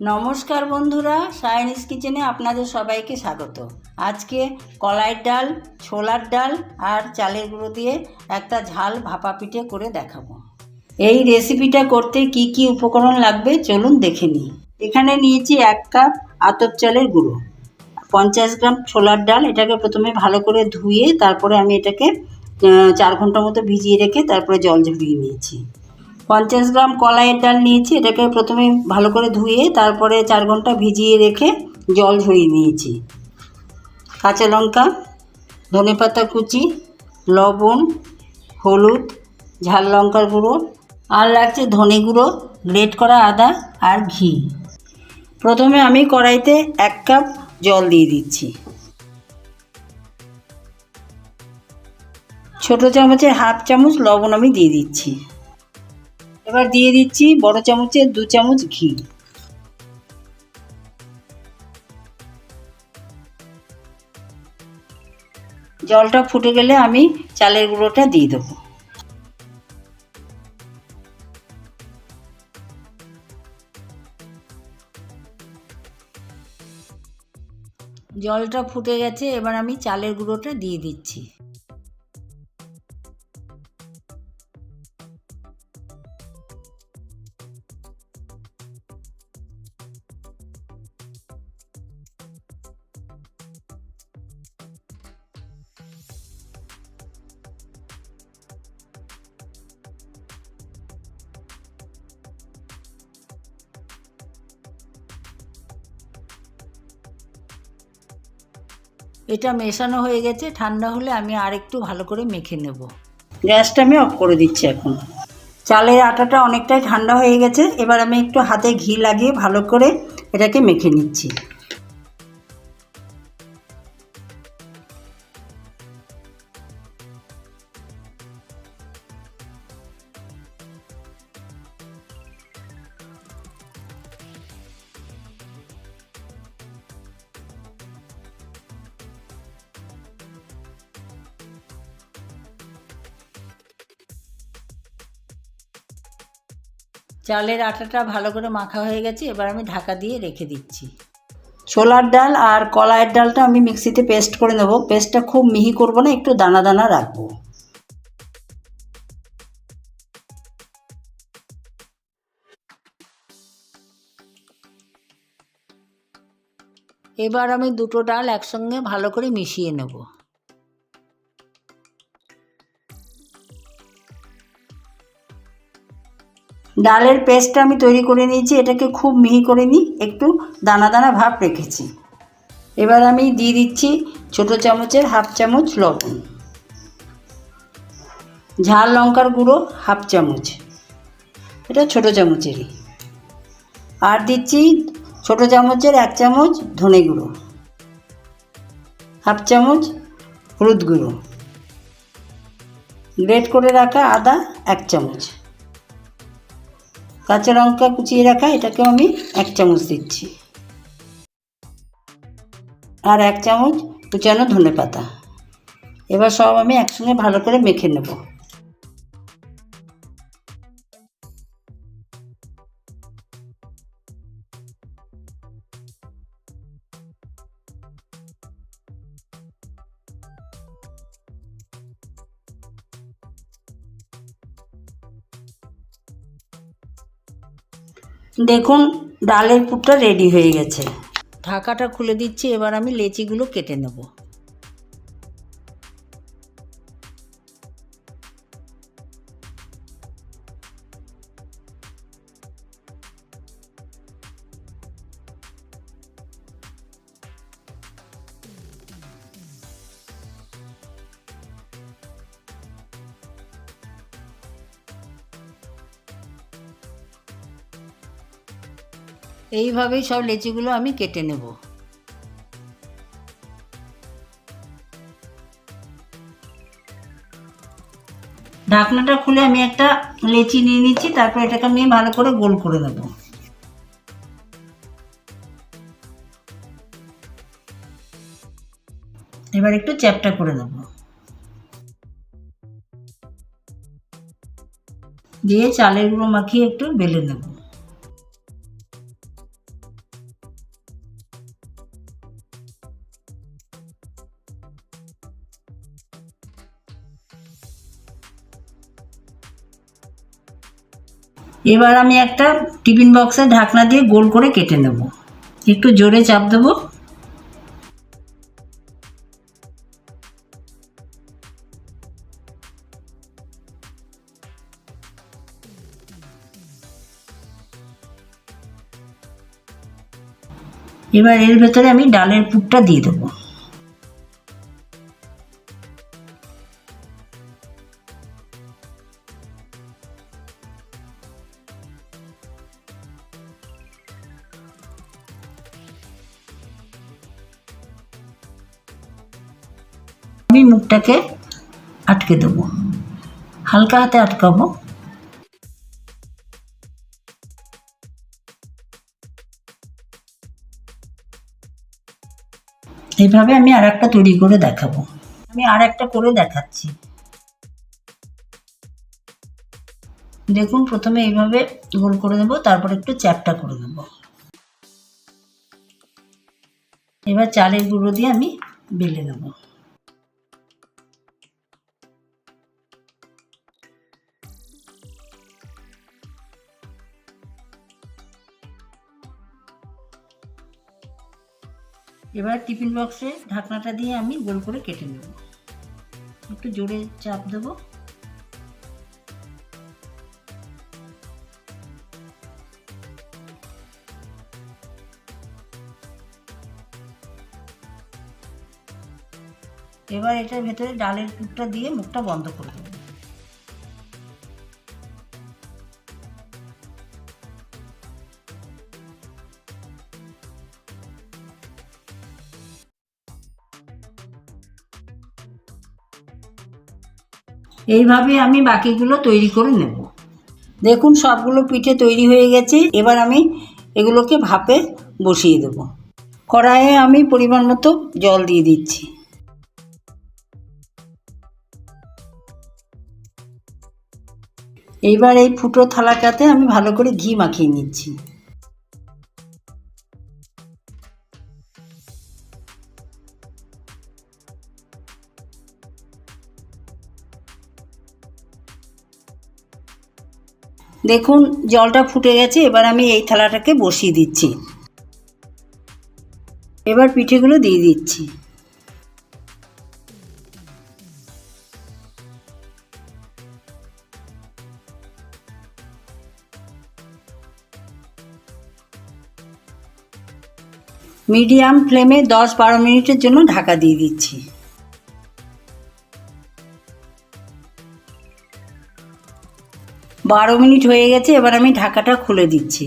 নমস্কার বন্ধুরা সায়েন্স কিচেনে আপনাদের সবাইকে স্বাগত। আজকে কলাইয়ের ডাল, ছোলার ডাল আর চালের গুঁড়ো দিয়ে একটা ঝাল ভাপা পিঠে করে দেখাবো। এই রেসিপিটা করতে কি কি উপকরণ লাগবে চলুন দেখে নিই। এখানে নিয়েছি এক কাপ আতপ চালের গুঁড়ো, পঞ্চাশ গ্রাম ছোলার ডাল, এটাকে প্রথমে ভালো করে ধুয়ে তারপরে আমি এটাকে চার ঘণ্টা মতো ভিজিয়ে রেখে তারপরে জল ঝরিয়ে নিয়েছি। পঞ্চাশ গ্রাম কলাইয়ের ডাল নিয়েছি, এটাকে প্রথমে ভালো করে ধুয়ে তারপরে চার ঘণ্টা ভিজিয়ে রেখে জল ঝরিয়ে নিয়েছি। কাঁচা লঙ্কা ধনেপাতা কুচি, লবণ, হলুদ, ঝাল লঙ্কার গুঁড়ো, আর লাগছে ধনে গুঁড়ো, গ্রেট করা আদা আর ঘি। প্রথমে আমি কড়াইতে এক কাপ জল দিয়ে দিচ্ছি। ছোট চামচে হাফ চামচ লবণ আমি দিয়ে দিচ্ছি। এবার দিয়ে দিচ্ছি বড় চামচের দু চামচ ঘি। জলটা ফুটে গেলে আমি চালের গুঁড়োটা দিয়ে দেবো। জলটা ফুটে গেছে, এবার আমি চালের গুঁড়োটা দিয়ে দিচ্ছি। এটা মেশানো হয়ে গেছে, ঠান্ডা হলে আমি আর একটু ভালো করে মেখে নেব। গ্যাসটা আমি অফ করে দিচ্ছি এখন। চালের আটাটা অনেকটাই ঠান্ডা হয়ে গেছে, এবার আমি একটু হাতে ঘি লাগিয়ে ভালো করে এটাকে মেখে নিচ্ছি। চালের আটাটা ভালো করে মাখা হয়ে গেছে, এবার আমি ঢাকা দিয়ে রেখে দিচ্ছি। ছোলার ডাল আর কলাইয়ের ডালটা আমি মিক্সিতে পেস্ট করে নেব। পেস্টটা খুব মিহি করব না, একটু দানা দানা রাখব। এবার আমি দুটো ডাল একসঙ্গে ভালো করে মিশিয়ে নেব। ডালের পেস্টটা আমি তৈরি করে নিয়েছি, এটাকে খুব মিহি করে নিই, একটু দানা দানা ভাব রেখেছি। এবার আমি দিয়ে দিচ্ছি ছোটো চামচের হাফ চামচ লবণ। ঝাল লঙ্কার গুঁড়ো হাফ চামচ। এটা ছোটো চামচেরই। আর দিচ্ছি ছোটো চামচের এক চামচ ধনে গুঁড়ো। হাফ চামচ হলুদ গুঁড়ো। গ্রেট করে রাখা আদা এক চামচ। কাঁচা লঙ্কা কুচিয়ে রাখা, এটাকেও আমি এক চামচ দিচ্ছি। আর এক চামচ কুচানো ধনে পাতা এবার সব আমি একসঙ্গে ভালো করে মেখে নেব। দেখুন ডালের পুরটা রেডি হয়ে গেছে। ঢাকাটা খুলে দিচ্ছি এবার আমি লেচিগুলো কেটে নেব। এইভাবেই সব লেচিগুলো আমি কেটে নেব। ঢাকনাটা খুলে আমি একটা লেচি নিয়ে নিচ্ছি, তারপর এটাকে আমি ভালো করে গোল করে দেবো এবার একটু চ্যাপটা করে দেবো দিয়ে চালের গুঁড়ো মাখিয়ে একটু বেলে নেব। এবার আমি একটা টিফিন বক্সে ঢাকনা দিয়ে গোল করে কেটে নেব। একটু জোরে চাপ দেবো। এবার এর ভেতরে আমি ডালের পুরটা দিয়ে দেবো। আমি মুখটাকে আটকে দেবো। হালকা হাতে আটকাবো। এইভাবে আমি আর একটা তৈরি করে দেখাবো। আমি আর একটা করে দেখাচ্ছি। দেখুন, প্রথমে এইভাবে গোল করে দেবো তারপর একটু চ্যাপটা করে দেবো এবার চালের গুঁড়ো দিয়ে আমি বেলে দেবো এবার টিফিন বক্সে ঢাকনাটা দিয়ে আমি গোল করে কেটে নেব। একটু জোরে চাপ দেবো। এবার এটার ভেতরে ডালের টুকটা দিয়ে মুখটা বন্ধ করে দেবো। এইভাবে আমি বাকিগুলো তৈরি করে নেব। দেখুন, সবগুলো পিঠে তৈরি হয়ে গেছে। এবার আমি এগুলোকে ভাপে বসিয়ে দেব। কড়াইয়ে আমি পরিমাণ মতো জল দিয়ে দিচ্ছি। এইবার এই ফুটো থালাটাতে আমি ভালো করে ঘি মাখিয়ে নিচ্ছি। দেখুন, জলটা ফুটে গেছে, এবার আমি এই থালাটাকে বসিয়ে দিচ্ছি। এবার পিঠেগুলো দিয়ে দিচ্ছি। মিডিয়াম ফ্লেমে দশ বারো মিনিটের জন্য ঢাকা দিয়ে দিচ্ছি। বারো মিনিট হয়ে গেছে, এবার আমি ঢাকাটা খুলে দিচ্ছি।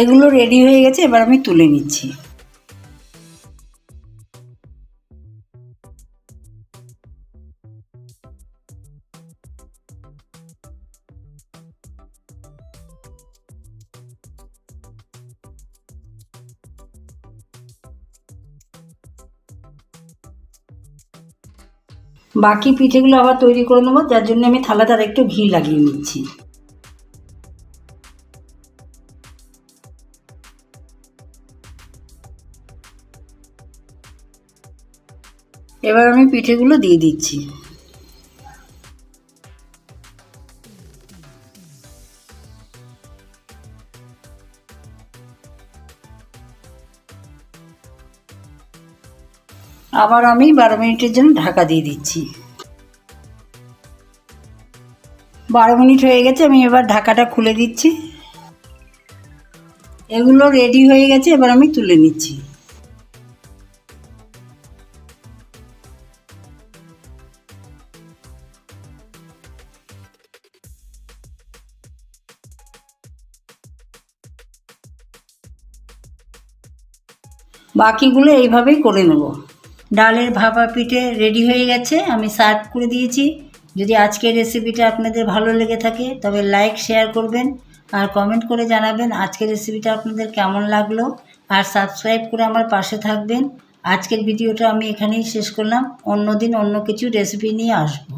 এগুলো রেডি হয়ে গেছে, এবার আমি তুলে নিচ্ছি। বাকি পিঠেগুলো আবার তৈরি করে নেব, যার জন্য আমি থালাতে আর একটু ঘি লাগিয়ে নিচ্ছি। এবার আমি পিঠেগুলো দিয়ে দিচ্ছি। আবার আমি বারো মিনিটের জন্য ঢাকা দিয়ে দিচ্ছি। বারো মিনিট হয়ে গেছে, আমি এবার ঢাকাটা খুলে দিচ্ছি। এগুলো রেডি হয়ে গেছে, এবার আমি তুলে নিচ্ছি। বাকিগুলো এইভাবেই করে নেব। ডালের ভাপা পিঠে রেডি হয়ে গেছে, আমি সার্ভ করে দিয়েছি। যদি আজকের রেসিপিটা আপনাদের ভালো লেগে থাকে, তবে লাইক শেয়ার করবেন আর কমেন্ট করে জানাবেন আজকের রেসিপিটা আপনাদের কেমন লাগল। আর সাবস্ক্রাইব করে আমার পাশে থাকবেন। আজকের ভিডিওটা আমি এখানেই শেষ করলাম। অন্য দিন অন্য কিছু রেসিপি নিয়ে আসব।